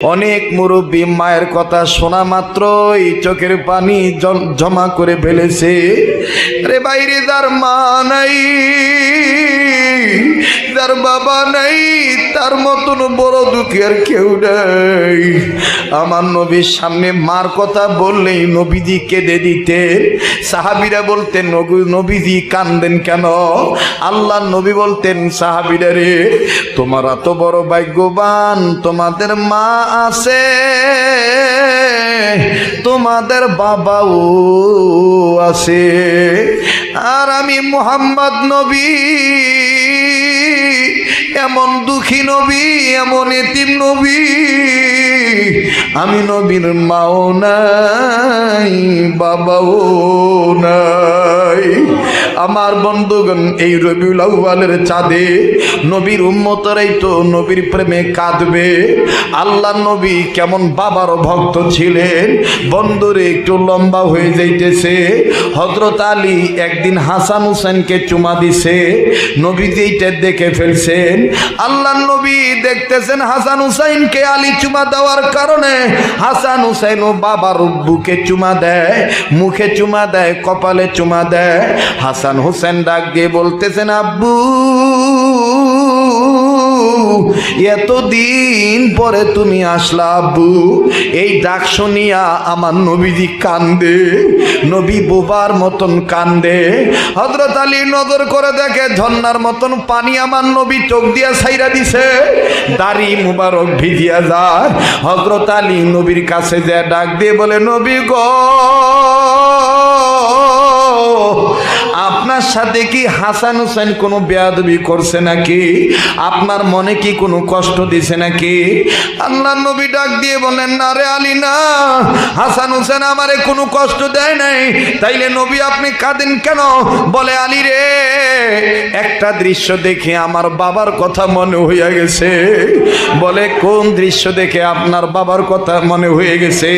অনেক মুরব্বী মায়ের কথা শোনা মাত্রই চোখের পানি জমা করে ফেলেছে। রে বাইরে তার মা নাই তার বাবা নাই, তার মতন বড় দুঃখের কেউ নাই। আমার নবীর সামনে মার কথা বললেই নবীজি কেঁদে দিতেন সাহাবিরা বলতেন "নবী- নবীজি কান্দেন কেন? আল্লাহ নবী বলতেন, সাহাবিরা রে, তোমরা তো বড় ভাগ্যবান, তোমাদের মা আছে, তোমাদের বাবাও আছে। আর আমি মোহাম্মদ নবী এমন দুঃখী নবী এমন এতিম নবী। আমি নবীর মাও নাই বাবাও নাই। আমার বন্ধুগণ, এই রবিউল আউ্বালের চাঁদে নবীর উম্মতরাই তো নবীর প্রেমে কাঁদবে। আল্লাহ নবী কেমন বাবার ভক্ত ছিলেন। বন্ধুরে, একটু লম্বা হয়ে যাইতেছে। হজরত আলী একদিন হাসান হুসেনকে চুমা দিছে। নবী এইটা দেখে ফেলছেন, আল্লাহ নবী দেখতেছেন হাসান হুসাইনকে আলী চুমা দেওয়ার কারণে। হাসান হুসাইন ও বাবার বুকে চুমা দেয়, মুখে চুমা দেয়, কপালে চুমা দেয়। হাসান হুসেন ডাক দিয়ে বলতেছেন, আব্বু, এতদিন পরে তুমি আসলা আব্বু। এই ডাক শুনিয়া আমার নবীজি কান্দে, নবী বোবার মতন কান্দে। হজরত আলী নজর করে দেখে ঝর্ণার মতন পানি আমার নবী চোখ দিয়া ছাইরা দিছে। দাড়ি মুবারক ভিজিয়া যায়। হজরত আলী নবীর কাছে যে ডাক দিয়ে বলে, নবী গো সাথে কি হাসান হুসেন কোনো বেয়াদবি করছে নাকি? আপনার মনে কি কোনো কষ্ট দিছে নাকি? আল্লাহ নবী ডাক দিয়ে বলেন, না রে আলী, না। হাসান হুসেন আমারে কোনো কষ্ট দেয় নাই। তাইলে নবী আপনি কাঁদেন কেন? বলে, আলী রে, একটা দৃশ্য দেখে আমার বাবার কথা মনে হইয়া গেছে। বলে, কোন দৃশ্য দেখে আপনার বাবার কথা মনে হয়ে গেছে?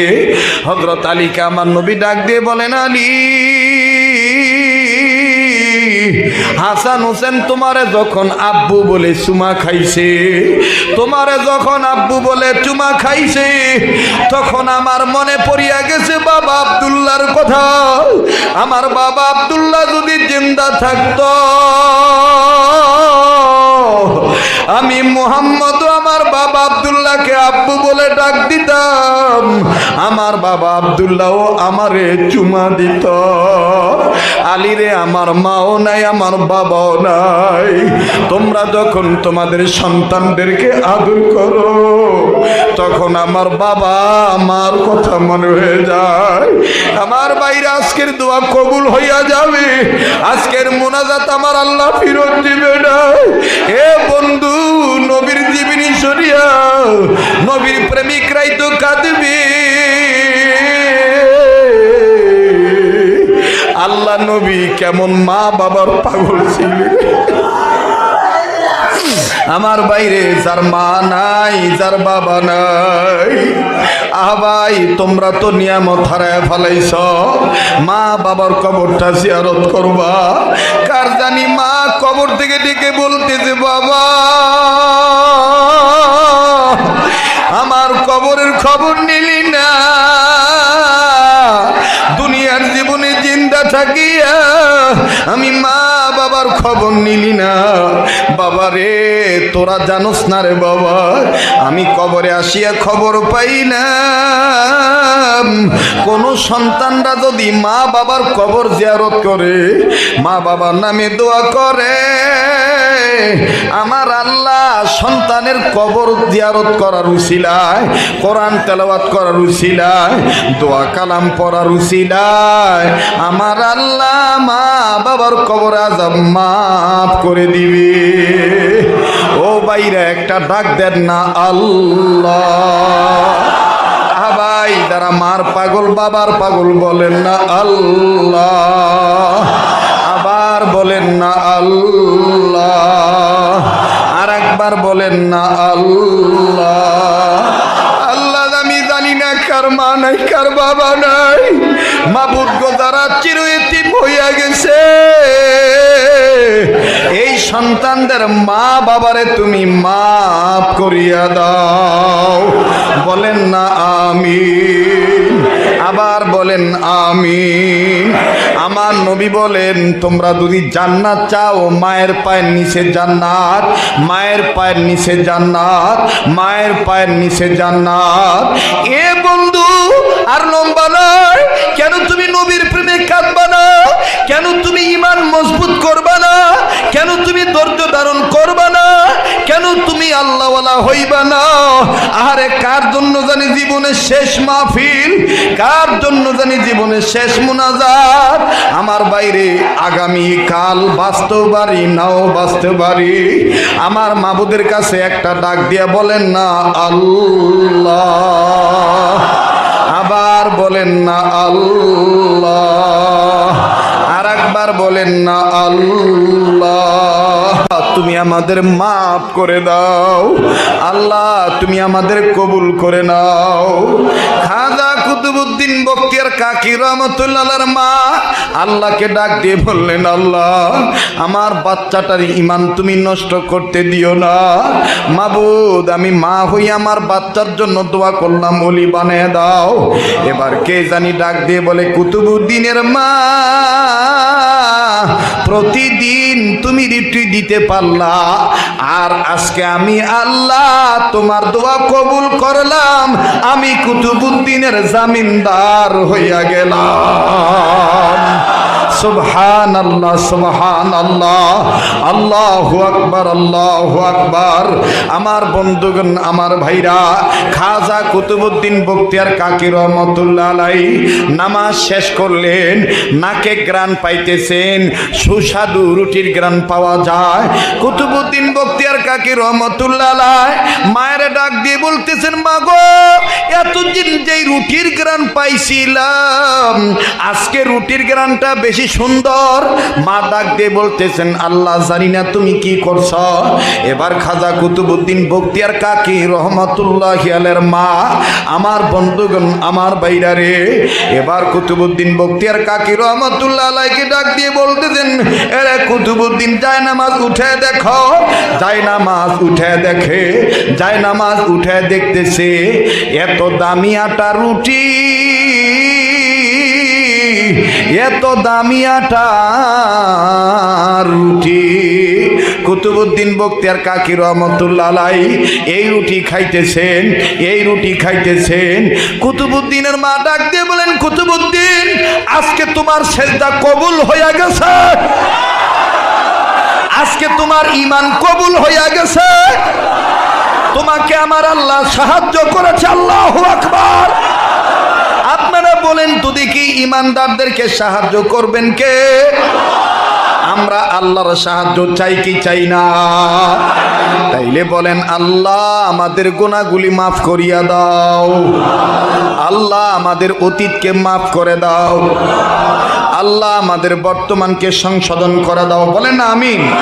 হজরত আলীকে আমার নবী ডাক দিয়ে বলেন, আলী হাসান হোসেন তোমারে যখন আব্বু বলে চুমা খাইছে, তোমারে যখন আব্বু বলে চুমা খাইছে, তখন আমার মনে পড়িয়া গেছে, বাবা আবদুল্লার কথা। আমার বাবা আবদুল্লাহ যদি জিন্দা থাকত, আমি মোহাম্মদ আব্দুল্লাহকে আব্বু বলে ডাক দিতাম। আমার বাবা আব্দুল্লাহ আমারে চুমা দিত। আলিরে আমার মাও নাই, আমার বাবাও নাই। তোমরা যখন তোমাদের সন্তানদেরকে আদর করো, তখন আমার বাবা আমার কথা মনে হয়ে যায়। আমার বাইরে আজকের দোয়া কবুল হইয়া যাবে। আজকের মোনাজাত আমার আল্লাহ ফিরত দিবে না। এ সরিয়া নবীর প্রেমিকরাই তো আল্লাহ নবী কেমন মা বাবার পাগল ছিলেন আমার বাইরে যার মা নাই, যার বাবা নাই। আহ ভাই, তোমরা তো নিয়ামত হারায় ফেলাইছ। মা বাবার কবরটা জিয়ারত করবা। কার জানি মা কবর থেকে ডেকে বলতেছে, বাবা খবর নিলি না। দুনিয়ার জীবনে জিন্দা থাকিয়া আমি মা বাবার খবর নিলি না। বাবা রে, তোরা জানোস না রে বাবা, আমি কবরে আসিয়া খবর পাই না কোন সন্তানরা যদি মা বাবার কবর জিয়ারত করে, মা বাবার নামে দোয়া করে, আমার আল্লাহ সন্তানের কবর জিয়ারত করার উসিলায়, কোরআন তেলাওয়াত করার উসিলায়, দোয়া কালাম পড়ার উসিলায়, আমার আল্লাহ মা বাবার কবর আজব মাফ করে দিবে। ও বাইরে একটা ডাক দেন না আল্লাহ। ভাই, যারা মার পাগল, বাবার পাগল বলেন না আল্লাহ। আবার বলেন না আল্লাহ। আর একবার বলেন না আল্লাহ। আল্লাহ আমি জানি না কার মা নাই, কার বাবা নাই। মাবুদ গো যারা চিরইতিম হইয়া গেছে। এই সন্তানদের মা বাবারে তুমি মাফ করিয়া দাও। বলেন না আমি আবার বলেন আমিন। আমার নবী বলেন, তোমরা যদি জান্নাত চাও, মায়ের পায়ের নিচে জান্নাত, মায়ের পায়ের নিচে জান্নাত, মায়ের পায়ের নিচে জান্নাত। এ বন্ধু, আর লম্বা নয়। কেন তুমি নবীর প্রেমে কাঁদবা না? কেন তুমি ইমান মজবুত করবা ধৈর্য ধারণ করবা না। কেন তুমি আল্লাহওয়ালা হইবা না? আরে কার জন্য জানি জীবনের শেষ মাহফিল? কার জন্য জানি জীবনের শেষ মুনাজাত? আমার বাইরে আগামী কাল বাঁচতেও পারি, নাও বাঁচতে পারি। আমার মাবুদের কাছে একটা ডাক দিয়া বলেন না, আল্লাহ। আবার বলেন না, আল্লাহ। আর একবার বলেন না, আল্লাহ। তুমি আমাদের মাফ করে দাও। আল্লাহ, তুমি আমাদের কবুল করে নাও। খাজা কুতুবুদ্দিন বক্তিয়ার কাকি রহমতুল্লাহর মা আল্লাহকে ডাক দিয়ে বললেন, আল্লাহ, আমার বাচ্চাটার ইমান তুমি নষ্ট করতে দিও না। মাবুদ, আমি মা হই আমার বাচ্চার জন্য দোয়া করলাম অলি বানিয়ে দাও। এবার কে জানি ডাক দিয়ে বলে, কুতুবুদ্দিনের মা প্রতিদিন তুমি রিটি দিতে পারলা। আর আজকে আমি আল্লাহ তোমার দোয়া কবুল করলাম। আমি কুতুবুদ্দিনের জামিনদার হইয়া গেলাম। সুবহান আল্লাহ সুবহান আল্লাহ আল্লাহ আকবার। আকবার আমার বন্ধুগণ, আমার ভাইরা, খাজা কুতুবুদ্দিন বক্তিয়ার কাকি রহমতুল্লাহ আলাই নামাজ শেষ করলেন, নাকে গ্রান পাইতেছেন, সুস্বাদু রুটির গ্রান পাওয়া যায়। কুতুবুদ্দিন বক্তিয়ার কাকি রহমতুল্লাহ আলাই মায়ের ডাক দিয়ে বলতেছেন, মাগো, এতদিন যেই রুটির গ্রান পাইছিলাম, আজকে রুটির গ্রানটা বেশি সুন্দর। মা ডাক দিয়ে বলতেছেন, আল্লাহ জানি না তুমি কি করছ। এবার খাজা কুতুবুদ্দিন বক্তিয়ার কাকি রহমতুল্লাহ হিয়ালের মা, আমার বন্ধুগণ, আমার বাইরা রে। এবার কুতুবুদ্দিন বক্তিয়ার কাকি রহমতুল্লাহ আলাইকে ডাক দিয়ে বলতেছেন, এরে কুতুবুদ্দিন, যায় নামাজ উঠে দেখো। যায় নামাজ উঠে দেখে, যায় নামাজ উঠে দেখতেছে, এত দামি আটা রুটি এত দামি আটা, রুটি। কুতুবুদ্দিন বক্তিয়ার কাকি রহমতুল্লাহ এই রুটি খাইতেছেন, এই রুটি খাইতেছেন। কুতুবুদ্দিনের মা ডাক দিয়ে বলেন, কুতুবুদ্দিন, আজকে তোমার সেজদা কবুল হইয়া গেছে। আজকে তোমার ইমান কবুল হইয়া গেছে। তোমাকে আমার আল্লাহ সাহায্য করেছে, আল্লাহ আকবার। বলেন তো দেখি ইমানদারদেরকে সাহায্য করবেন কে? আমরা আল্লাহর সাহায্য চাই কি চাই না। তাইলে বলেন, আল্লাহ আমাদের গোনাগুলি মাফ করিয়া দাও। আল্লাহ আমাদের অতীতকে মাফ করে দাও। আল্লাহ আমাদের বর্তমানকে সংশোধন করে দাও। বলেন, আমিন।